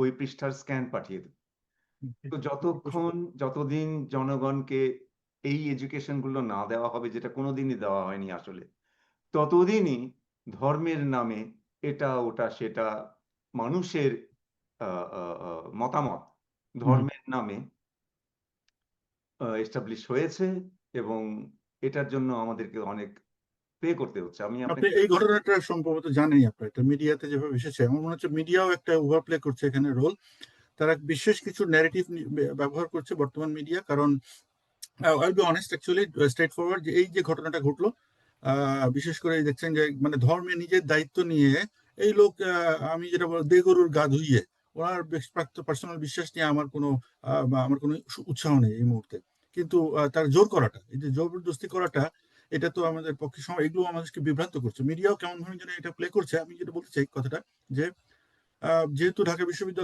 ওই পৃষ্ঠার স্ক্যান পাঠিয়ে দেব। তো যতক্ষণ যতদিন জনগণকে এই এডুকেশনগুলো না দেওয়া হবে যেটা কোনোদিনই দেওয়া হয়নি আসলে ততদিনই ধর্মের নামে এটা ওটা সেটা মানুষের মতামত ধর্মের নামে এস্টাবলিশ হয়েছে এবং এটার জন্য আমাদেরকে অনেক পে করতে হচ্ছে। আমি আপনি এই ঘটনাটা সম্ভবত জানেনই আপনার। এটা মিডিয়াতে যেভাবে এসেছে আমার মনে হচ্ছে মিডিয়াও একটা ওভারপ্লে করছে এখানে রোল তারা বিশেষ কিছু ন্যারেটিভ ব্যবহার করছে বর্তমান মিডিয়া কারণ I be honest actually straightforward যে এই যে ঘটনাটা ঘটলো বিশেষ করে দেখছেন যে মানে ধর্মে নিজের দায়িত্ব নিয়ে এই লোক আমি যেটা বল দেগরুর গা ধুইয়ে ওনার প্রাপ্ত পার্সোনাল বিশ্বাস নিয়ে আমার কোনো আমার কোনো উৎসাহ নেই এই মুহূর্তে। কিন্তু তার জোর করাটা এই যে জবরদস্তি করাটা এটা তো আমাদের পক্ষে সময় এগুলো আমাদেরকে বিভ্রান্ত করছে। মিডিয়াও কেমন ভাবে যেন এটা প্লে করছে, আমি যেটা বলতে চাই কথাটা যে যেহেতু ঢাকা বিশ্ববিদ্যালয়